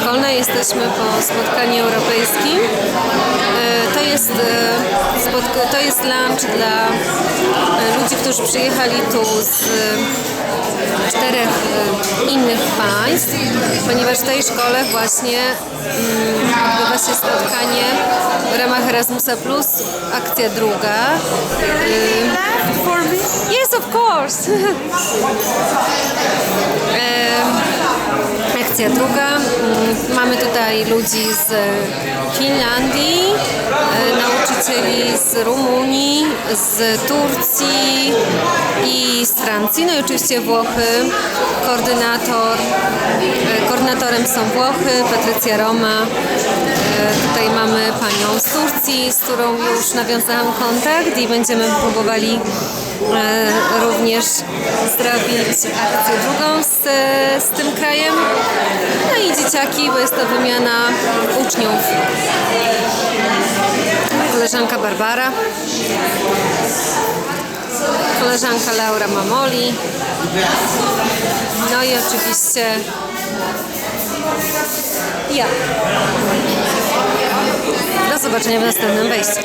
szkolna. Jesteśmy po spotkaniu europejskim. E, To jest, e, to jest lunch dla e, ludzi, którzy przyjechali tu z czterech innych państw, ponieważ w tej szkole właśnie mm, odbywa się spotkanie w ramach Erasmusa Plus, akcja druga. Yes, of course. Akcja druga. Mm, Mamy tutaj ludzi z Finlandii, e, nauczycieli z Rumunii, z Turcji i z Francji, no i oczywiście Włochy. Koordynator, e, koordynatorem są Włochy, Patrycja Roma. E, Tutaj mamy panią z Turcji, z którą już nawiązałam kontakt i będziemy próbowali również zrobić akcję drugą z, z tym krajem. Dzieciaki, bo jest to wymiana uczniów. Koleżanka Barbara, koleżanka Laura Mamoli, no i oczywiście ja. Do zobaczenia w następnym wejściu.